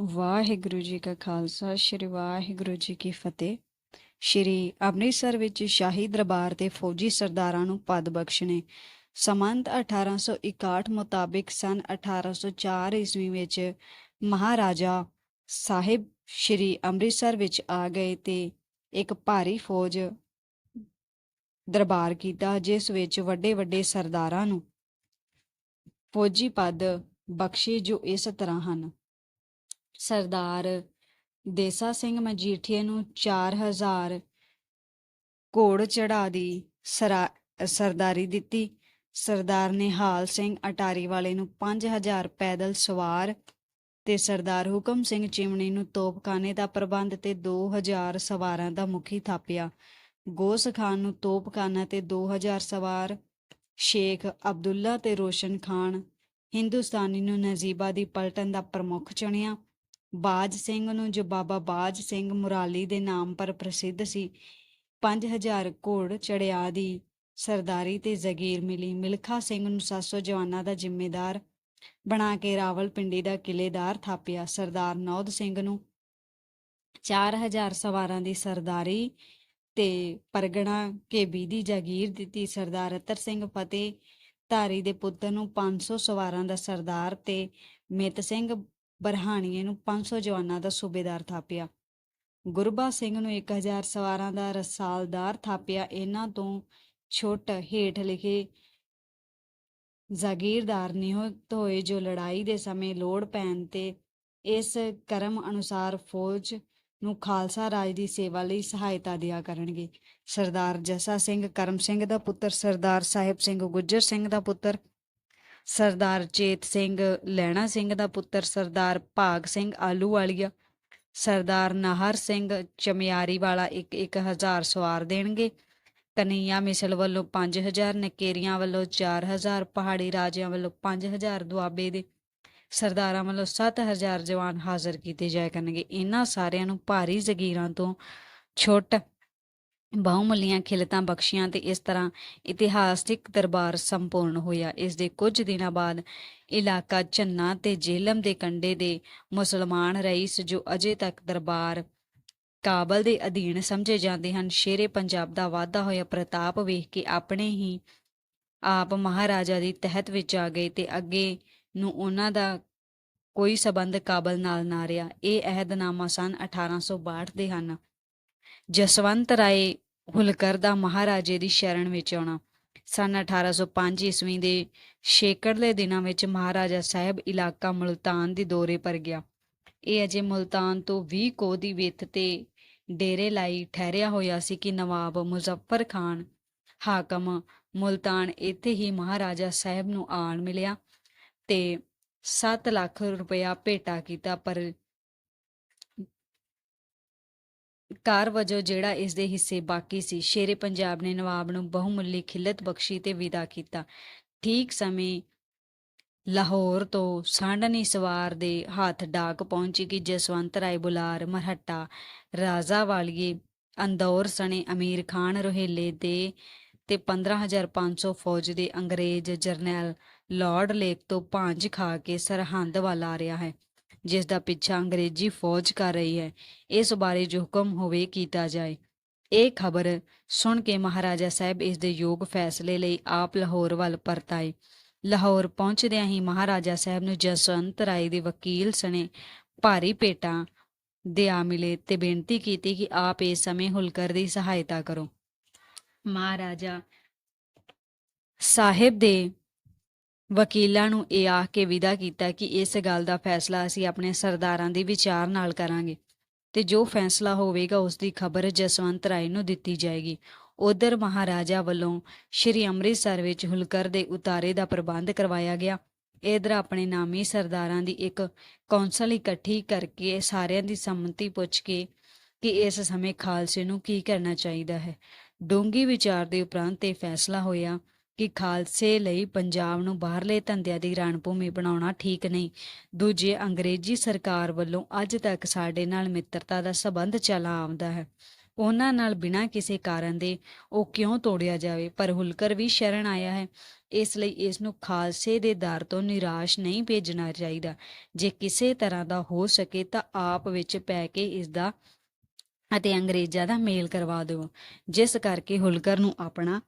ਵਾਹਿਗੁਰੂ ਜੀ ਕਾ ਖਾਲਸਾ, ਸ੍ਰੀ ਵਾਹਿਗੁਰੂ ਜੀ ਕੀ ਫਤਿਹ। ਸ੍ਰੀ ਅੰਮ੍ਰਿਤਸਰ ਵਿੱਚ ਸ਼ਾਹੀ ਦਰਬਾਰ ਤੇ ਫੌਜੀ ਸਰਦਾਰਾਂ ਨੂੰ ਪਦ ਬਖਸ਼ਣੇ। ਸਮੰਤ 1861 ਮੁਤਾਬਿਕ ਸਨ 1804 ਈਸਵੀ ਵਿੱਚ ਮਹਾਰਾਜਾ ਸਾਹਿਬ ਸ੍ਰੀ ਅੰਮ੍ਰਿਤਸਰ ਵਿੱਚ ਆ ਗਏ ਤੇ ਇੱਕ ਭਾਰੀ ਫੌਜ ਦਰਬਾਰ ਕੀਤਾ, ਜਿਸ ਵਿੱਚ ਵੱਡੇ ਵੱਡੇ ਸਰਦਾਰਾਂ ਨੂੰ ਫੌਜੀ ਪਦ ਬਖਸ਼ੇ ਜੋ ਇਸ ਤਰ੍ਹਾਂ ਹਨ। ਸਰਦਾਰ ਦੇਸਾ ਸਿੰਘ ਮਜੀਠੀਏ ਨੂੰ 4000 ਘੋੜ ਚੜਾ ਦੀ ਸਰਦਾਰੀ ਦਿੱਤੀ। ਸਰਦਾਰ ਨਿਹਾਲ ਸਿੰਘ ਅਟਾਰੀ ਵਾਲੇ ਨੂੰ 5000 ਪੈਦਲ ਸਵਾਰ ਤੇ ਸਰਦਾਰ ਹੁਕਮ ਸਿੰਘ ਚਿਮਣੀ ਨੂੰ ਤੋਪਖਾਨੇ ਦਾ ਪ੍ਰਬੰਧ ਤੇ 2000 ਸਵਾਰਾਂ ਦਾ ਮੁਖੀ ਥਾਪਿਆ। ਗੋਸ ਖਾਨ ਨੂੰ ਤੋਪਖਾਨਾ ਤੇ 2000 ਸਵਾਰ ਸ਼ੇਖ ਅਬਦੁੱਲਾ ਤੇ ਰੋਸ਼ਨ ਖਾਨ ਹਿੰਦੁਸਤਾਨੀ ਨੂੰ ਨਜ਼ੀਬਾ ਦੀ ਪਲਟਨ ਦਾ ਪ੍ਰਮੁੱਖ ਚੁਣਿਆ। ਬਾਜ ਸਿੰਘ ਨੂੰ ਜੋ ਬਾਬਾ ਬਾਜ ਸਿੰਘ ਮੁਰਾਲੀ ਦੇ ਨਾਮ ਪਰ ਪ੍ਰਸਿੱਧ ਸੀ 5000 ਘੋੜ ਚੜਿਆ ਦੀ ਸਰਦਾਰੀ ਤੇ ਜ਼ਗੀਰ ਮਿਲੀ। ਮਿਲਖਾ ਸਿੰਘ ਨੂੰ 700 ਜਵਾਨਾਂ ਦਾ ਜ਼ਿੰਮੇਦਾਰ ਬਣਾ ਕੇ ਰਾਵਲਪਿੰਡੀ ਦਾ ਕਿਲੇਦਾਰ ਥਾਪਿਆ। ਸਰਦਾਰ ਨੌਦ ਸਿੰਘ ਨੂੰ 4000 ਸਵਾਰਾਂ ਦੀ ਸਰਦਾਰੀ ਤੇ ਪਰਗਣਾ ਕੇਬੀ ਦੀ ਜਾਗੀਰ ਦਿੱਤੀ। ਸਰਦਾਰ ਅਤਰ ਸਿੰਘ ਫਤਿਹ ਧਾਰੀ ਦੇ ਪੁੱਤਰ ਨੂੰ 500 ਸਵਾਰਾਂ ਦਾ ਸਰਦਾਰ ਤੇ ਮਿਤ ਸਿੰਘ ਬਰਹਾਣੀਏ ਨੂੰ 500 ਜਵਾਨਾਂ ਦਾ ਸੂਬੇਦਾਰ ਥਾਪਿਆ। ਗੁਰਬਾ ਸਿੰਘ ਨੂੰ 1000 ਸਵਾਰਾਂ ਦਾ ਰਸਾਲਦਾਰ ਥਾਪਿਆ। ਇਹਨਾਂ ਤੋਂ ਛੁੱਟ ਹੇਠ ਲਿਖੇ ਜਾਗੀਰਦਾਰ ਨਿਯੁਕਤ ਹੋਏ ਜੋ ਲੜਾਈ ਦੇ ਸਮੇਂ ਲੋੜ ਪੈਣ ਤੇ ਇਸ ਕਰਮ ਅਨੁਸਾਰ ਫੌਜ ਨੂੰ ਖਾਲਸਾ ਰਾਜ ਦੀ ਸੇਵਾ ਲਈ ਸਹਾਇਤਾ ਦਿਆ ਕਰਨਗੇ। ਸਰਦਾਰ ਜਸਾ ਸਿੰਘ ਕਰਮ ਸਿੰਘ ਦਾ ਪੁੱਤਰ, ਸਰਦਾਰ ਸਾਹਿਬ ਸਿੰਘ ਗੁੱਜਰ ਸਿੰਘ ਦਾ ਪੁੱਤਰ ਸਰਦਾਰ ਚੇਤ ਸਿੰਘ ਲੈਣਾ ਸਿੰਘ ਦਾ ਪੁੱਤਰ ਸਰਦਾਰ ਭਾਗ ਸਿੰਘ ਆਲੂ ਵਾਲੀਆ, ਸਰਦਾਰ ਨਾਹਰ ਸਿੰਘ ਚਮਿਆਰੀ ਵਾਲਾ ਇੱਕ ਇੱਕ ਹਜ਼ਾਰ ਸਵਾਰ ਦੇਣਗੇ। ਕਨਈਆ ਮਿਸਲ ਵੱਲੋਂ 5000 ਨਕੇਰੀਆਂ ਵੱਲੋਂ 4000 ਪਹਾੜੀ ਰਾਜਿਆਂ ਵੱਲੋਂ 5000 ਦੁਆਬੇ ਦੇ ਸਰਦਾਰਾਂ ਵੱਲੋਂ 7000 ਜਵਾਨ ਹਾਜ਼ਰ ਕੀਤੇ ਜਾਇਆ ਕਰਨਗੇ। ਇਹਨਾਂ ਸਾਰਿਆਂ ਨੂੰ ਭਾਰੀ ਜ਼ਗੀਰਾਂ ਤੋਂ ਛੁੱਟ ਬਹੁਮੁੱਲੀਆਂ ਖਿਲਤਾਂ ਬਖਸ਼ੀਆਂ ਤੇ ਇਸ ਤਰ੍ਹਾਂ ਇਤਿਹਾਸਿਕ ਦਰਬਾਰ ਸੰਪੂਰਨ ਹੋਇਆ। ਇਸ ਦੇ ਕੁਝ ਦਿਨਾਂ ਬਾਅਦ ਇਲਾਕਾ ਚੰਨਾ ਤੇ ਜੇਲਮ ਦੇ ਕੰਡੇ ਦੇ ਮੁਸਲਮਾਨ ਰਈਸ ਜੋ ਅਜੇ ਤੱਕ ਦਰਬਾਰ ਕਾਬਲ ਦੇ ਅਧੀਨ ਸਮਝੇ ਜਾਂਦੇ ਹਨ, ਸ਼ੇਰੇ ਪੰਜਾਬ ਦਾ ਵਾਧਾ ਹੋਇਆ ਪ੍ਰਤਾਪ ਵੇਖ ਕੇ ਆਪਣੇ ਹੀ ਆਪ ਮਹਾਰਾਜਾ ਦੀ ਤਹਿਤ ਵਿੱਚ ਆ ਗਏ ਤੇ ਅੱਗੇ ਨੂੰ ਉਹਨਾਂ ਦਾ ਕੋਈ ਸਬੰਧ ਕਾਬਲ ਨਾਲ ਨਾ ਰਿਹਾ। ਇਹ ਅਹਿਦਨਾਮਾ ਸਨ 1862 ਦੇ ਹਨ। ਜਸਵੰਤ ਰਾਏ ਹੁਲਕਰ ਦਾ ਮਹਾਰਾਜੇ ਦੀ ਸ਼ਰਨ ਵਿੱਚ ਆਉਣਾ। ਸਨ 1805 ਈਸਵੀ ਦੇ ਛੇਕੜਲੇ ਦਿਨਾਂ ਵਿੱਚ ਮਹਾਰਾਜਾ ਸਾਹਿਬ ਇਲਾਕਾ ਮੁਲਤਾਨ ਦੀ ਦੌਰੇ ਪਰ ਗਿਆ। ਇਹ ਅਜੇ ਮੁਲਤਾਨ ਤੋਂ 20 ਕੋਹ ਦੀ ਵਿੱਥ ਤੇ ਡੇਰੇ ਲਾਈ ਠਹਿਰਿਆ ਹੋਇਆ ਸੀ ਕਿ ਨਵਾਬ ਮੁਜ਼ੱਫਰ ਖਾਨ ਹਾਕਮ ਮੁਲਤਾਨ ਇੱਥੇ ਹੀ ਮਹਾਰਾਜਾ ਸਾਹਿਬ ਨੂੰ ਆਣ ਮਿਲਿਆ ਤੇ 7 ਲੱਖ ਰੁਪਇਆ ਭੇਟਾ ਕੀਤਾ, ਪਰ ਕਾਰ ਵਜੋਂ ਜਿਹੜਾ ਇਸ ਦੇ ਹਿੱਸੇ ਬਾਕੀ ਸੀ, ਸ਼ੇਰੇ ਪੰਜਾਬ ਨੇ ਨਵਾਬ ਨੂੰ ਬਹੁਮੁੱਲੀ ਖਿਲਤ ਬਖਸ਼ੀ ਤੇ ਵਿਦਾ ਕੀਤਾ। ਠੀਕ ਸਮੇਂ ਲਾਹੌਰ ਤੋਂ ਸਾਂਢਨੀ ਸਵਾਰ ਦੇ ਹੱਥ ਡਾਕ ਪਹੁੰਚੀ ਕਿ ਜਸਵੰਤ ਰਾਏ ਬੁਲਾਰ, ਮਰਹੱਟਾ ਰਾਜ਼ਾ ਵਾਲੀਏ ਅੰਦੌਰ ਸਣੇ ਅਮੀਰ ਖਾਨ ਰੋਹੇਲੇ ਦੇ ਤੇ 15500 ਫੌਜ ਦੇ ਅੰਗਰੇਜ਼ ਜਰਨੈਲ ਲਾਰਡ ਲੇਕ ਤੋਂ ਭਾਂਜ ਖਾ ਕੇ ਸਰਹੰਦ ਵੱਲ ਆ ਰਿਹਾ ਹੈ। ਜਿਸ ਦਾ ਪਿੱਛਾ ਅੰਗਰੇਜ਼ੀ ਫੌਜ ਕਰ ਰਹੀ ਹੈ, ਇਸ ਬਾਰੇ ਜੋ ਹੁਕਮ ਹੋਵੇ ਕੀਤਾ ਜਾਏ। ਇਹ ਖਬਰ ਸੁਣ ਕੇ ਮਹਾਰਾਜਾ ਸਾਹਿਬ ਇਸ ਦੇ ਯੋਗ ਫੈਸਲੇ ਲਈ ਆਪ ਲਾਹੌਰ ਵੱਲ ਪਰਤ ਆਏ ਲਾਹੌਰ ਪਹੁੰਚਦਿਆਂ ਹੀ ਮਹਾਰਾਜਾ ਸਾਹਿਬ ਨੂੰ ਜਸਵੰਤ ਰਾਏ ਦੇ ਵਕੀਲ ਸਣੇ ਭਾਰੀ ਭੇਟਾਂ ਦੇ ਆ ਮਿਲੇ ਤੇ ਬੇਨਤੀ ਕੀਤੀ ਕਿ ਆਪ ਇਸ ਸਮੇਂ ਹੁਲਕਰ ਦੀ ਸਹਾਇਤਾ ਕਰੋ। ਮਹਾਰਾਜਾ ਸਾਹਿਬ ਦੇ ਵਕੀਲਾਂ ਨੂੰ ਇਹ ਆਖ ਕੇ ਵਿਦਾ ਕੀਤਾ ਕਿ ਇਸ ਗੱਲ ਦਾ ਫੈਸਲਾ ਅਸੀਂ ਆਪਣੇ ਸਰਦਾਰਾਂ ਦੇ ਵਿਚਾਰ ਨਾਲ ਕਰਾਂਗੇ ਤੇ ਜੋ ਫੈਸਲਾ ਹੋਵੇਗਾ ਉਸ ਦੀ ਖਬਰ ਜਸਵੰਤ ਰਾਏ ਨੂੰ ਦਿੱਤੀ ਜਾਏਗੀ। ਉਧਰ ਮਹਾਰਾਜਾ ਵੱਲੋਂ ਸ਼੍ਰੀ ਅੰਮ੍ਰਿਤਸਰ ਵਿੱਚ ਹੁਲਕਰ ਦੇ ਉਤਾਰੇ ਦਾ ਪ੍ਰਬੰਧ ਕਰਵਾਇਆ ਗਿਆ। ਇਧਰ ਆਪਣੇ ਨਾਮੀ ਸਰਦਾਰਾਂ ਦੀ ਇੱਕ ਕੌਂਸਲ ਇਕੱਠੀ ਕਰਕੇ ਸਾਰਿਆਂ ਦੀ ਸੰਮਤੀ ਪੁੱਛ ਕੇ ਕਿ ਇਸ ਸਮੇਂ ਖਾਲਸੇ ਨੂੰ ਕੀ ਕਰਨਾ ਚਾਹੀਦਾ ਹੈ। ਡੂੰਗੀ ਵਿਚਾਰ ਦੇ ਉਪਰੰਤ ਇਹ ਫੈਸਲਾ ਹੋਇਆ। ਕਿ ਖਾਲਸੇ ਲਈ ਪੰਜਾਬ ਨੂੰ ਬਾਹਰਲੇ ਧੰਦਿਆਂ ਦੀ ਰਣਭੂਮੀ ਬਣਾਉਣਾ ਠੀਕ ਨਹੀਂ। ਦੂਜੇ, ਅੰਗਰੇਜ਼ੀ ਸਰਕਾਰ ਵੱਲੋਂ ਅੱਜ ਤੱਕ ਸਾਡੇ ਨਾਲ ਮਿੱਤਰਤਾ ਦਾ ਸਬੰਧ ਚੱਲਾ ਆਉਂਦਾ ਹੈ। ਉਹਨਾਂ ਨਾਲ ਬਿਨਾਂ ਕਿਸੇ ਕਾਰਨ ਦੇ ਉਹ ਕਿਉਂ ਤੋੜਿਆ ਜਾਵੇ? ਪਰ ਹੁਲਕਰ ਵੀ ਸ਼ਰਨ ਆਇਆ ਹੈ। ਇਸ ਲਈ ਇਸ ਨੂੰ ਖਾਲਸੇ ਦੇ ਦਰ ਤੋਂ ਨਿਰਾਸ਼ ਨਹੀਂ ਭੇਜਣਾ ਚਾਹੀਦਾ। ਜੇ ਕਿਸੇ ਤਰ੍ਹਾਂ ਦਾ ਹੋ ਸਕੇ ਤਾਂ ਆਪ ਵਿੱਚ ਪੈ ਕੇ ਇਸ ਦਾ ਅਤੇ ਅੰਗਰੇਜ਼ਾਂ ਦਾ ਮੇਲ ਕਰਵਾ ਦਿਓ। ਜਿਸ ਕਰਕੇ ਹੁਲਕਰ ਨੂੰ ਆਪਣਾ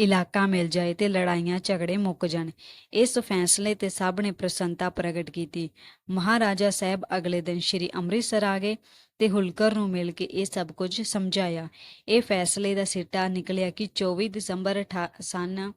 ਇਲਾਕਾ ਮਿਲ ਜਾਏ ਤੇ ਲੜਾਈਆਂ ਝਗੜੇ ਮੁੱਕ ਜਾਣ। ਇਸ ਫੈਸਲੇ ਤੇ ਸਭ ਨੇ ਪ੍ਰਸੰਨਤਾ ਪ੍ਰਗਟ ਕੀਤੀ। ਮਹਾਰਾਜਾ ਸਾਹਿਬ ਅਗਲੇ ਦਿਨ ਸ੍ਰੀ ਅੰਮ੍ਰਿਤਸਰ ਆ ਗਏ ਤੇ ਹੁਲਕਰ ਨੂੰ ਮਿਲ ਕੇ ਇਹ ਸਭ ਕੁਝ ਸਮਝਾਇਆ। ਇਹ ਫੈਸਲੇ ਦਾ ਸਿੱਟਾ ਨਿਕਲਿਆ ਕਿ 24 ਦਸੰਬਰ ਅਠਾ- ਸਨ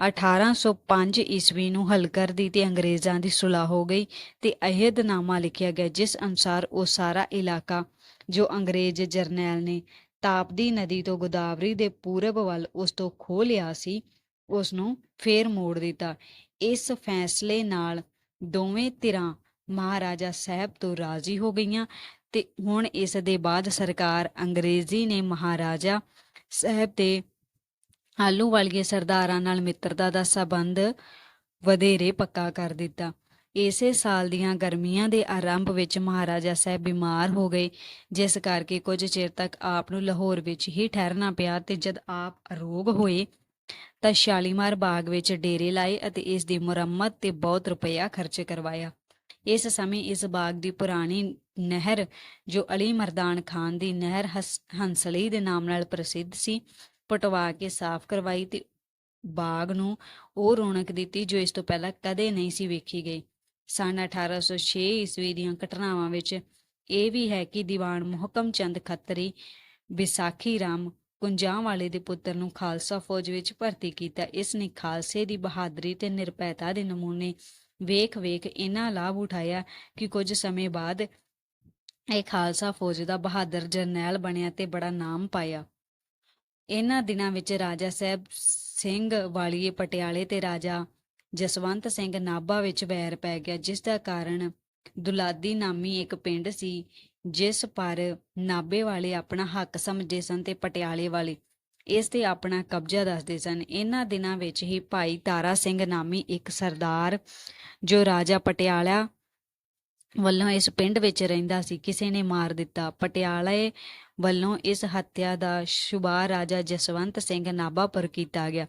1805 ਈਸਵੀ ਨੂੰ ਹਲਕਰ ਦੀ ਤੇ ਅੰਗਰੇਜ਼ਾਂ ਦੀ ਸੁਲਾਹ ਹੋ ਗਈ ਤੇ ਅਹਿਦਨਾਮਾ ਲਿਖਿਆ ਗਿਆ, ਜਿਸ ਅਨੁਸਾਰ ਉਹ ਸਾਰਾ ਇਲਾਕਾ, ਜੋ ਅੰਗਰੇਜ਼ ਜਰਨੈਲ ਨੇ ਤਾਪਦੀ ਨਦੀ ਤੋਂ ਗੋਦਾਵਰੀ ਦੇ ਪੂਰਬ ਵੱਲ ਉਸ ਤੋਂ ਖੋਹ ਲਿਆ ਸੀ, ਉਸ ਨੂੰ ਫੇਰ ਮੋੜ ਦਿੱਤਾ। ਇਸ ਫੈਸਲੇ ਨਾਲ ਦੋਵੇਂ ਧਿਰਾਂ ਮਹਾਰਾਜਾ ਸਾਹਿਬ ਤੋਂ ਰਾਜ਼ੀ ਹੋ ਗਈਆਂ ਤੇ ਹੁਣ ਇਸ ਦੇ ਬਾਅਦ ਸਰਕਾਰ ਅੰਗਰੇਜ਼ੀ ਨੇ ਮਹਾਰਾਜਾ ਸਾਹਿਬ ਤੇ ਆਲੂ ਵਾਲੀਏ ਸਰਦਾਰਾਂ ਨਾਲ ਮਿੱਤਰਤਾ ਦਾ ਸਬੰਧ ਵਧੇਰੇ ਪੱਕਾ ਕਰ ਦਿੱਤਾ। ਇਸੇ ਸਾਲ ਦੀਆਂ ਗਰਮੀਆਂ ਦੇ ਆਰੰਭ ਵਿੱਚ ਮਹਾਰਾਜਾ ਸਾਹਿਬ ਬਿਮਾਰ ਹੋ ਗਏ, ਜਿਸ ਕਰਕੇ ਕੁਝ ਚਿਰ ਤੱਕ ਆਪ ਨੂੰ ਲਾਹੌਰ ਵਿੱਚ ਹੀ ਠਹਿਰਨਾ ਪਿਆ ਤੇ ਜਦ ਆਪ ਅਰੋਗ ਹੋਏ ਤਾਂ ਸ਼ਾਲੀਮਾਰ ਬਾਗ ਵਿੱਚ ਡੇਰੇ ਲਾਏ ਅਤੇ ਇਸ ਦੀ ਮੁਰੰਮਤ ਤੇ ਬਹੁਤ ਰੁਪਇਆ ਖਰਚ ਕਰਵਾਇਆ। ਇਸ ਸਮੇਂ ਇਸ ਬਾਗ ਦੀ ਪੁਰਾਣੀ ਨਹਿਰ, ਜੋ ਅਲੀ ਮਰਦਾਨ ਖਾਨ ਦੀ ਨਹਿਰ ਹਸ- ਹੰਸਲੀ ਦੇ ਨਾਮ ਨਾਲ ਪ੍ਰਸਿੱਧ ਸੀ, ਪਟਵਾ ਕੇ ਸਾਫ਼ ਕਰਵਾਈ ਤੇ ਬਾਗ ਨੂੰ ਉਹ ਰੌਣਕ ਦਿੱਤੀ ਜੋ ਇਸ ਤੋਂ ਪਹਿਲਾਂ ਕਦੇ ਨਹੀਂ ਸੀ ਵੇਖੀ ਗਈ। ਸਨ 1806 ਈਸਵੀ ਦੀਆਂ ਘਟਨਾਵਾਂ ਵਿੱਚ ਇਹ ਵੀ ਹੈ ਕਿ ਦੀਵਾਨ ਮੁਹਕਮ ਚੰਦ ਖੱਤਰੀ, ਵਿਸਾਖੀ ਰਾਮ ਕੁੰਜਾਂ ਵਾਲੇ ਦੇ ਪੁੱਤਰ ਨੂੰ ਖਾਲਸਾ ਫੌਜ ਵਿੱਚ ਭਰਤੀ ਕੀਤਾ। ਇਸ ਨੇ ਖਾਲਸੇ ਦੀ ਬਹਾਦਰੀ ਤੇ ਨਿਰਭੈਤਾ ਦੇ ਨਮੂਨੇ ਵੇਖ-ਵੇਖ ਇਹਨਾਂ ਲਾਭ ਉਠਾਇਆ ਕਿ ਕੁਝ ਸਮੇਂ ਬਾਅਦ ਇਹ ਖਾਲਸਾ ਫੌਜ ਦਾ ਬਹਾਦਰ ਜਰਨੈਲ ਬਣਿਆ ਤੇ ਬੜਾ ਨਾਮ ਪਾਇਆ। ਇਹਨਾਂ ਦਿਨਾਂ ਵਿੱਚ ਰਾਜਾ ਸਾਹਿਬ ਸਿੰਘ ਵਾਲੀਏ ਪਟਿਆਲੇ ਤੇ ਰਾਜਾ ਜਸਵੰਤ ਸਿੰਘ ਨਾਭਾ ਵਿੱਚ ਵੈਰ ਪੈ ਗਿਆ, ਜਿਸ ਦਾ ਕਾਰਨ ਦੁਲਾਦੀ ਨਾਮੀ ਇੱਕ ਪਿੰਡ ਸੀ, ਜਿਸ ਪਰ ਨਾਭੇ ਵਾਲੇ ਆਪਣਾ ਹੱਕ ਸਮਝਦੇ ਸਨ ਤੇ ਪਟਿਆਲੇ ਵਾਲੇ ਇਸ ਤੇ ਆਪਣਾ ਕਬਜ਼ਾ ਦੱਸਦੇ ਸਨ। ਇਹਨਾਂ ਦਿਨਾਂ ਵਿੱਚ ਹੀ ਭਾਈ ਤਾਰਾ ਸਿੰਘ ਨਾਮੀ ਇੱਕ ਸਰਦਾਰ ਜੋ ਰਾਜਾ ਪਟਿਆਲਾ ਵੱਲੋਂ ਇਸ ਪਿੰਡ ਵਿੱਚ ਰਹਿੰਦਾ ਸੀ, ਕਿਸੇ ਨੇ ਮਾਰ ਦਿੱਤਾ। ਪਟਿਆਲੇ ਵੱਲੋਂ ਇਸ ਹੱਤਿਆ ਦਾ ਸ਼ੁਭਾ ਰਾਜਾ ਜਸਵੰਤ ਸਿੰਘ ਨਾਭਾ ਪਰ ਕੀਤਾ ਗਿਆ।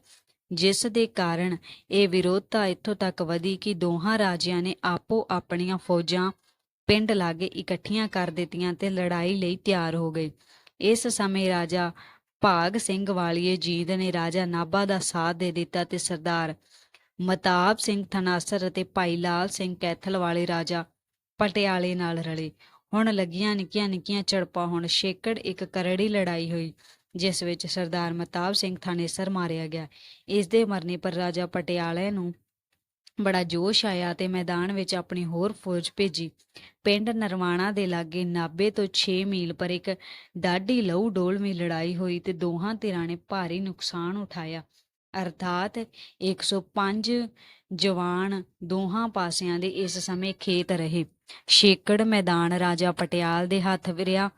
ਜਿਸ ਦੇ ਕਾਰਨ ਇਹ ਵਿਰੋਧਤਾ ਇੱਥੋਂ ਤੱਕ ਵਧੀ ਕਿ ਦੋਹਾਂ ਰਾਜਿਆਂ ਨੇ ਆਪੋ ਆਪਣੀਆਂ ਫੌਜਾਂ ਪਿੰਡ ਲਾਗੇ ਇਕੱਠੀਆਂ ਕਰ ਦਿੱਤੀਆਂ ਤੇ ਲੜਾਈ ਲਈ ਤਿਆਰ ਹੋ ਗਏ। ਇਸ ਸਮੇਂ ਰਾਜਾ ਭਾਗ ਸਿੰਘ ਵਾਲੀਏ ਜੀਦ ਨੇ ਰਾਜਾ ਨਾਭਾ ਦਾ ਸਾਥ ਦੇ ਦਿੱਤਾ ਤੇ ਸਰਦਾਰ ਮਤਾਬ ਸਿੰਘ ਥਨਾਸਰ ਅਤੇ ਭਾਈ ਲਾਲ ਸਿੰਘ ਕੈਥਲ ਵਾਲੇ ਰਾਜਾ ਪਟਿਆਲੇ ਨਾਲ ਰਲੇ। ਹੁਣ ਲੱਗੀਆਂ ਨਿੱਕੀਆਂ ਨਿੱਕੀਆਂ ਝੜਪਾਂ, ਹੁਣ ਸ਼ੇਕੜ ਇੱਕ ਕਰੜੀ ਲੜਾਈ ਹੋਈ। ਜਿਸ ਵਿੱਚ ਸਰਦਾਰ ਮਤਾਬ ਸਿੰਘ ਥਾਨੇਸਰ ਮਾਰਿਆ ਗਿਆ। ਇਸ ਦੇ ਮਰਨੇ ਪਰ ਰਾਜਾ ਪਟਿਆਲੇ ਨੂੰ ਬੜਾ ਜੋਸ਼ ਆਇਆ ਤੇ ਮੈਦਾਨ ਵਿੱਚ ਆਪਣੀ ਹੋਰ ਫੌਜ ਭੇਜੀ। ਪਿੰਡ ਨਰਵਾਣਾ ਦੇ ਲਾਗੇ ਨਾਬੇ ਤੋਂ 6 ਮੀਲ ਪਰ ਇੱਕ ਡਾਢੀ ਲਹੂ ਡੋਲਵੀਂ ਲੜਾਈ ਹੋਈ ਤੇ ਦੋਹਾਂ ਧਿਰਾਂ ਨੇ ਭਾਰੀ ਨੁਕਸਾਨ ਉਠਾਇਆ। ਅਰਥਾਤ 105 ਜਵਾਨ ਦੋਹਾਂ ਪਾਸਿਆਂ ਦੇ ਇਸ ਸਮੇਂ ਖੇਤ ਰਹੇ। ਛੇਕੜ ਮੈਦਾਨ ਰਾਜਾ ਪਟਿਆਲ ਦੇ ਹੱਥ ਵਿਰਿਆ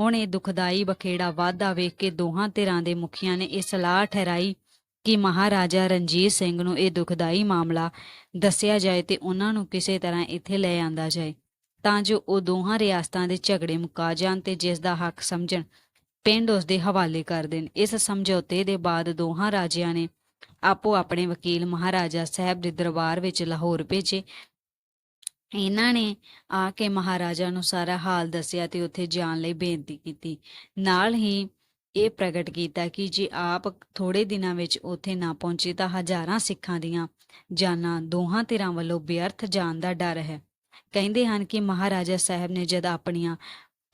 ਹੁਣ ਇਹ ਦੁਖਦਾਈ ਬਖੇੜਾ ਵਾਧਾ ਵੇਖ ਕੇ ਦੋਹਾਂ ਧਿਰਾਂ ਦੇ ਮੁਖੀਆਂ ਨੇ ਇਹ ਸਲਾਹ ਠਹਿਰਾਈ ਕਿ ਮਹਾਰਾਜਾ ਰਣਜੀਤ ਸਿੰਘ ਨੂੰ ਇਹ ਦੁਖਦਾਈ ਮਾਮਲਾ ਦੱਸਿਆ ਜਾਏ ਤੇ ਉਹਨਾਂ ਨੂੰ ਕਿਸੇ ਤਰ੍ਹਾਂ ਇੱਥੇ ਲੈ ਆਂਦਾ ਜਾਏ। ਤਾਂ ਜੋ ਉਹ ਦੋਹਾਂ ਰਿਆਸਤਾਂ ਦੇ ਝਗੜੇ ਮੁਕਾ ਜਾਣ ਤੇ ਜਿਸ ਦਾ ਹੱਕ ਸਮਝਣ, ਪਿੰਡ ਉਸ ਦੇ ਹਵਾਲੇ ਕਰ ਦੇਣ। ਇਸ ਸਮਝੌਤੇ ਦੇ ਬਾਅਦ ਦੋਹਾਂ ਰਾਜਿਆਂ ਨੇ ਆਪੋ ਆਪਣੇ ਵਕੀਲ ਮਹਾਰਾਜਾ ਸਾਹਿਬ ਦੇ ਦਰਬਾਰ ਵਿੱਚ ਲਾਹੌਰ ਭੇਜੇ। ਇਹਨਾਂ ਨੇ ਆ ਕੇ ਮਹਾਰਾਜਾ ਨੂੰ ਸਾਰਾ ਹਾਲ ਦੱਸਿਆ ਤੇ ਉੱਥੇ ਜਾਣ ਲਈ ਬੇਨਤੀ ਕੀਤੀ। ਨਾਲ ਹੀ ਇਹ ਪ੍ਰਗਟ ਕੀਤਾ ਕਿ ਜੇ ਆਪ ਥੋੜੇ ਦਿਨਾਂ ਵਿੱਚ ਉੱਥੇ ਨਾ ਪਹੁੰਚੇ ਤਾਂ ਹਜ਼ਾਰਾਂ ਸਿੱਖਾਂ ਦੀਆਂ ਜਾਨਾਂ ਦੋਹਾਂ ਧਿਰਾਂ ਵੱਲੋਂ ਬੇਅਰਥ ਜਾਣ ਦਾ ਡਰ ਹੈ। ਕਹਿੰਦੇ ਹਨ ਕਿ ਮਹਾਰਾਜਾ ਸਾਹਿਬ ਨੇ ਜਦ ਆਪਣੀਆਂ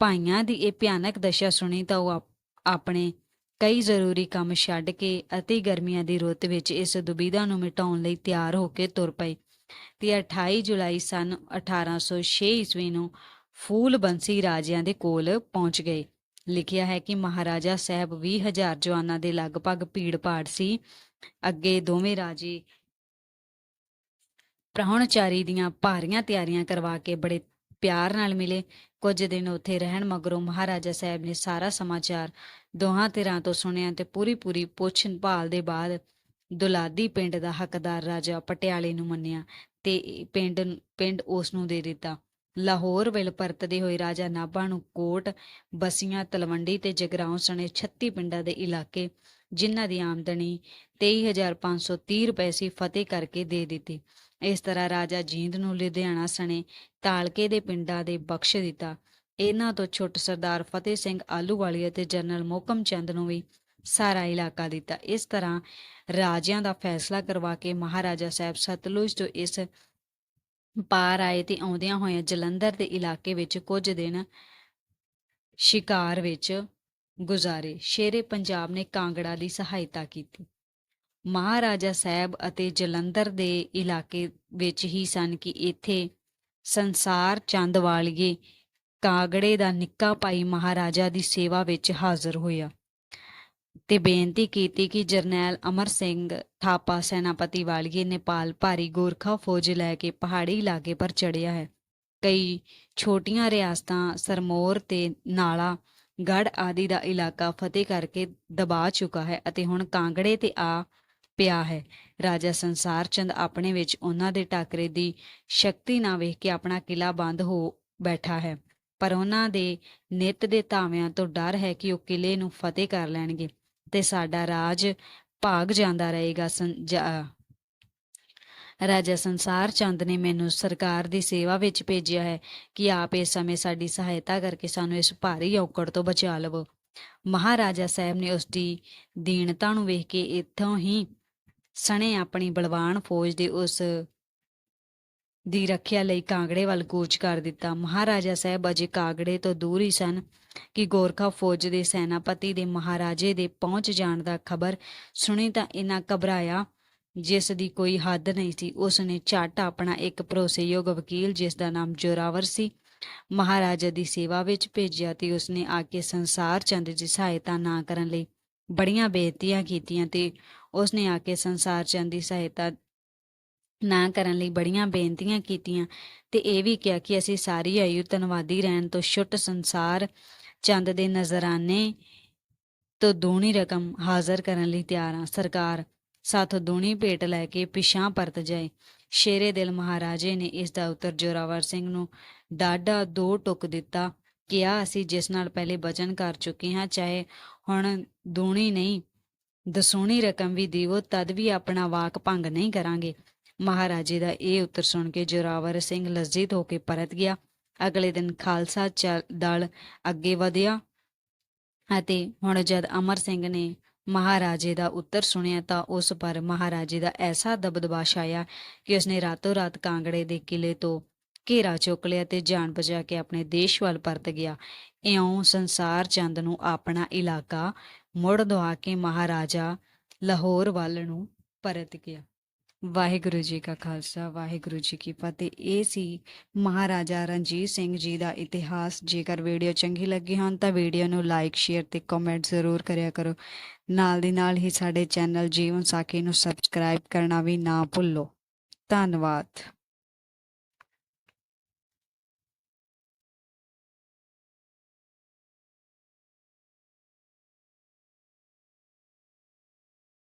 ਭਾਈਆਂ ਦੀ ਇਹ ਭਿਆਨਕ ਦਸ਼ਾ ਸੁਣੀ ਤਾਂ ਉਹ ਆਪਣੇ ਕਈ ਜ਼ਰੂਰੀ ਕੰਮ ਛੱਡ ਕੇ ਅਤੀ ਗਰਮੀਆਂ ਦੀ ਰੁੱਤ ਵਿੱਚ ਇਸ ਦੁਬਿਧਾ ਨੂੰ ਮਿਟਾਉਣ ਲਈ ਤਿਆਰ ਹੋ ਕੇ ਤੁਰ ਪਏ। ਤੇ 28 ਜੁਲਾਈ ਸਨ 1806 ਈਸਵੀ ਨੂੰ ਫੂਲ ਬੰਸੀ ਰਾਜਿਆਂ ਦੇ ਕੋਲ ਪਹੁੰਚ ਗਏ। ਲਿਖਿਆ ਹੈ ਕਿ ਮਹਾਰਾਜਾ ਸਾਹਿਬ 20000 ਜਵਾਨਾਂ ਦੇ ਲਗਭਗ ਭੀੜ ਭਾੜ ਸੀ। ਅੱਗੇ ਦੋਵੇਂ ਰਾਜੇ ਪ੍ਰਾਹੁਣਚਾਰੀ ਦੀਆਂ ਭਾਰੀਆਂ ਤਿਆਰੀਆਂ ਕਰਵਾ ਕੇ ਬੜੇ ਪਿਆਰ ਨਾਲ ਮਿਲੇ। ਕੁਝ ਦਿਨ ਉੱਥੇ ਰਹਿਣ ਮਗਰੋਂ ਮਹਾਰਾਜਾ ਸਾਹਿਬ ਨੇ ਸਾਰਾ ਸਮਾਚਾਰ ਦੋਹਾਂ ਧਿਰਾਂ ਤੋਂ ਸੁਣਿਆ ਤੇ ਪੂਰੀ ਪੂਰੀ ਪੁੱਛ ਭਾਲ ਦੇ ਬਾਅਦ ਦੁਲਾਦੀ ਪਿੰਡ ਦਾ ਹੱਕਦਾਰ ਰਾਜਾ ਪਟਿਆਲੇ ਨੂੰ ਮੰਨਿਆ ਤੇ ਇਹ ਪਿੰਡ ਪਿੰਡ ਉਸ ਨੂੰ ਦੇ ਦਿੱਤਾ। ਲਾਹੌਰ ਵੱਲ ਪਰਤਦੇ ਹੋਏ ਰਾਜਾ ਨਾਭਾ ਨੂੰ ਕੋਟ, ਬਸੀਆਂ, ਤਲਵੰਡੀ ਤੇ ਜਗਰਾਉਂ ਸਣੇ 36 ਪਿੰਡਾਂ ਦੇ ਇਲਾਕੇ, ਜਿਨ੍ਹਾਂ ਦੀ ਆਮਦਨੀ 23530 ਰੁਪਏ ਸੀ, ਫਤਿਹ ਕਰਕੇ ਦੇ ਦਿੱਤੀ। ਇਸ ਤਰ੍ਹਾਂ ਰਾਜਾ ਜੀਂਦ ਨੂੰ ਲੁਧਿਆਣਾ ਸਣੇ ਤਾਲਕੇ ਦੇ ਪਿੰਡਾਂ ਦੇ ਬਖਸ਼ ਦਿੱਤਾ। ਇਹਨਾਂ ਤੋਂ ਛੁੱਟ ਸਰਦਾਰ ਫਤਿਹ ਸਿੰਘ ਆਲੂਵਾਲੀ ਅਤੇ ਜਨਰਲ ਮੋਕਮ ਚੰਦ ਨੂੰ ਵੀ ਸਾਰਾ ਇਲਾਕਾ ਦਿੱਤਾ। ਇਸ ਤਰ੍ਹਾਂ ਰਾਜਿਆਂ ਦਾ ਫੈਸਲਾ ਕਰਵਾ ਕੇ ਮਹਾਰਾਜਾ ਸਾਹਿਬ ਸਤਲੁਜ ਤੋਂ ਇਸ ਪਾਰ ਆਏ ਤੇ ਆਉਂਦਿਆਂ ਹੋਇਆਂ ਜਲੰਧਰ ਦੇ ਇਲਾਕੇ ਵਿੱਚ ਕੁਝ ਦਿਨ ਸ਼ਿਕਾਰ ਵਿੱਚ ਗੁਜ਼ਾਰੇ। ਸ਼ੇਰੇ ਪੰਜਾਬ ਨੇ ਕਾਂਗੜਾ ਦੀ ਸਹਾਇਤਾ ਕੀਤੀ। ਮਹਾਰਾਜਾ ਸਾਹਿਬ ਅਤੇ ਜਲੰਧਰ ਦੇ ਇਲਾਕੇ ਵਿੱਚ ਹੀ ਸਨ ਕਿ ਇੱਥੇ ਸੰਸਾਰ ਚੰਦ ਵਾਲੀਏ ਕਾਗੜੇ ਦਾ ਨਿੱਕਾ ਭਾਈ ਮਹਾਰਾਜਾ ਦੀ ਸੇਵਾ ਵਿੱਚ ਹਾਜ਼ਰ ਹੋਇਆ। ਤੇ ਬੇਨਤੀ ਕੀਤੀ ਕਿ ਜਰਨੈਲ ਅਮਰ ਸਿੰਘ ਥਾਪਾ ਸੈਨਾਪਤੀ ਵਾਲੀਏ ਨੇਪਾਲ ਭਾਰੀ ਗੋਰਖਾ ਫੌਜ ਲੈ ਕੇ ਪਹਾੜੀ ਇਲਾਕੇ ਪਰ ਚੜਿਆ ਹੈ। ਕਈ ਛੋਟੀਆਂ ਰਿਆਸਤਾਂ, ਸਰਮੋਰ ਤੇ ਨਾਲਾ ਗੜ ਆਦਿ ਦਾ ਇਲਾਕਾ ਫਤਿਹ ਕਰਕੇ ਦਬਾ ਚੁੱਕਾ ਹੈ ਅਤੇ ਹੁਣ ਕਾਂਗੜੇ ਤੇ ਆ ਪਿਆ ਹੈ। ਰਾਜਾ ਸੰਸਾਰ ਚੰਦ ਆਪਣੇ ਵਿੱਚ ਉਹਨਾਂ ਦੇ ਟਾਕਰੇ ਦੀ ਸ਼ਕਤੀ ਨਾ ਵੇਖ ਕੇ ਆਪਣਾ ਕਿਲਾ ਬੰਦ ਹੋ ਬੈਠਾ ਹੈ, ਪਰ ਉਹਨਾਂ ਦੇ ਨਿਤ ਦੇ ਧਾਵਿਆਂ ਤੋਂ ਡਰ ਹੈ ਕਿ ਉਹ ਕਿਲੇ ਨੂੰ ਫਤਿਹ ਕਰ ਲੈਣਗੇ। ਤੇ ਸਾਡਾ ਰਾਜ ਭਾਗ ਜਾਂਦਾ ਰਹੇਗਾ ਰਾਜਾ ਸੰਸਾਰ ਚੰਦ ਨੇ ਮੈਨੂੰ ਸਰਕਾਰ ਦੀ ਸੇਵਾ ਵਿੱਚ ਭੇਜਿਆ ਹੈ ਕਿ ਆਪ ਇਸ ਸਮੇਂ ਸਾਡੀ ਸਹਾਇਤਾ ਕਰਕੇ ਸਾਨੂੰ ਇਸ ਭਾਰੀ ਔਕੜ ਤੋਂ ਬਚਾ ਲਵੋ। ਮਹਾਰਾਜਾ ਸਾਹਿਬ ਨੇ ਉਸ ਦੀ ਦੀਨਤਾ ਨੂੰ ਵੇਖ ਕੇ ਇੱਥੋਂ ਹੀ ਸਣੇ ਆਪਣੀ ਬਲਵਾਨ ਫੌਜ ਦੇ ਉਸ ਦੀ ਰੱਖਿਆ ਲਈ ਕਾਂਗੜੇ ਵੱਲ ਕੂਚ ਕਰ ਦਿੱਤਾ। ਮਹਾਰਾਜਾ ਸਾਹਿਬ ਅਜੇ ਕਾਂਗੜੇ ਤੋਂ ਦੂਰ ਹੀ ਸਨ ਕਿ ਗੋਰਖਾ ਫੌਜ ਦੇ ਸੈਨਾਪਤੀ ਦੇ ਮਹਾਰਾਜੇ ਦੇ ਪਹੁੰਚ ਜਾਣ ਦਾ ਖਬਰ ਸੁਣੀ ਤਾਂ ਇਨਾ ਘਬਰਾਇਆ, ਜਿਸ ਦੀ ਕੋਈ ਹੱਦ ਨਹੀਂ ਸੀ। ਉਸ ਨੇ ਝੱਟ ਆਪਣਾ ਇੱਕ ਭਰੋਸੇਯੋਗ ਵਕੀਲ, ਜਿਸ ਦਾ ਨਾਮ ਜੋਰਾਵਰ ਸੀ, ਮਹਾਰਾਜਾ ਦੀ ਸੇਵਾ ਵਿੱਚ ਭੇਜਿਆ ਤੇ ਉਸਨੇ ਆ ਕੇ ਸੰਸਾਰ ਚੰਦ ਦੀ ਸਹਾਇਤਾ ਨਾ ਕਰਨ ਲਈ ਬੜੀਆਂ ਬੇਨਤੀਆਂ ਕੀਤੀਆਂ ਤੇ ਉਸਨੇ ਆ ਕੇ ਸੰਸਾਰ ਚੰਦ ਦੀ ਸਹਾਇਤਾ ਨਾ ਕਰਨ ਲਈ ਬੜੀਆਂ ਬੇਨਤੀਆਂ ਕੀਤੀਆਂ ਤੇ ਇਹ ਵੀ ਕਿਹਾ ਕਿ ਅਸੀਂ ਸਾਰੀ ਆਯੂ ਧੰਨਵਾਦੀ ਰਹਿਣ ਤੋਂ ਛੁੱਟ ਸੰਸਾਰ ਚੰਦ ਦੇ ਨਜ਼ਰਾਨੇ ਤੋਂ ਦੂਣੀ ਰਕਮ ਹਾਜ਼ਰ ਕਰਨ ਲਈ ਤਿਆਰ ਹਾਂ। ਸਰਕਾਰ, ਸਾਥੋਂ ਦੂਣੀ ਭੇਟ ਲੈ ਕੇ ਪਿਛਾਂ ਪਰਤ ਜਾਏ। ਸ਼ੇਰੇ ਦਿਲ ਮਹਾਰਾਜੇ ਨੇ ਇਸ ਦਾ ਉੱਤਰ ਜੋਰਾਵਰ ਸਿੰਘ ਨੂੰ ਡਾਢਾ ਦੋ ਟੁਕ ਦਿੱਤਾ। ਕਿਹਾ, ਅਸੀਂ ਜਿਸ ਨਾਲ ਪਹਿਲੇ ਵਚਨ ਕਰ ਚੁੱਕੇ ਹਾਂ, ਚਾਹੇ ਹੁਣ ਦੂਣੀ ਨਹੀਂ, ਦਸੂਣੀ ਰਕਮ ਵੀ ਦੇਵੋ, ਤਦ ਵੀ ਆਪਣਾ ਵਾਕ ਭੰਗ ਨਹੀਂ ਕਰਾਂਗੇ। ਮਹਾਰਾਜੇ ਦਾ ਇਹ ਉੱਤਰ ਸੁਣ ਕੇ ਜੋਰਾਵਰ ਸਿੰਘ ਲজ্ਜਿਤ ਹੋ ਕੇ ਪਰਤ ਗਿਆ। ਅਗਲੇ ਦਿਨ ਖਾਲਸਾ ਦਲ ਅੱਗੇ ਵਧਿਆ ਅਤੇ ਹੁਣ ਜਦ ਅਮਰ ਸਿੰਘ ਨੇ ਮਹਾਰਾਜੇ ਦਾ ਉੱਤਰ ਸੁਣਿਆ ਤਾਂ ਉਸ ਪਰ ਮਹਾਰਾਜੇ ਦਾ ਐਸਾ ਦਬਦਬਾ ਛਾਇਆ ਕਿ ਉਸਨੇ ਰਾਤੋਂ ਰਾਤ ਕਾਂਗੜੇ ਦੇ ਕਿਲੇ ਤੋਂ ਘੇਰਾ ਚੁੱਕ ਲਿਆ ਤੇ ਜਾਨ ਬਚਾ ਕੇ ਆਪਣੇ ਦੇਸ਼ ਵੱਲ ਪਰਤ ਗਿਆ। ਇਉਂ ਸੰਸਾਰ ਚੰਦ ਨੂੰ ਆਪਣਾ ਇਲਾਕਾ ਮੁੜ ਦਵਾ ਕੇ ਮਹਾਰਾਜਾ ਲਾਹੌਰ ਵੱਲ ਨੂੰ ਪਰਤ ਗਿਆ। ਵਾਹਿਗੁਰੂ ਜੀ ਕਾ ਖਾਲਸਾ, ਵਾਹਿਗੁਰੂ ਜੀ ਕੀ ਫਤਿਹ। ਇਹ ਸੀ ਮਹਾਰਾਜਾ ਰਣਜੀਤ ਸਿੰਘ ਜੀ ਦਾ ਇਤਿਹਾਸ। ਜੇਕਰ ਵੀਡੀਓ ਚੰਗੀ ਲੱਗੀ ਹਨ ਤਾਂ ਵੀਡੀਓ ਨੂੰ ਲਾਈਕ, ਸ਼ੇਅਰ ਤੇ ਕਮੈਂਟ ਜ਼ਰੂਰ ਕਰਿਆ ਕਰੋ। ਨਾਲ ਦੀ ਨਾਲ ਹੀ ਸਾਡੇ ਚੈਨਲ ਜੀਵਨ ਸਾਖੀ ਨੂੰ ਸਬਸਕ੍ਰਾਈਬ ਕਰਨਾ ਵੀ ਨਾ ਭੁੱਲੋ। ਧੰਨਵਾਦ।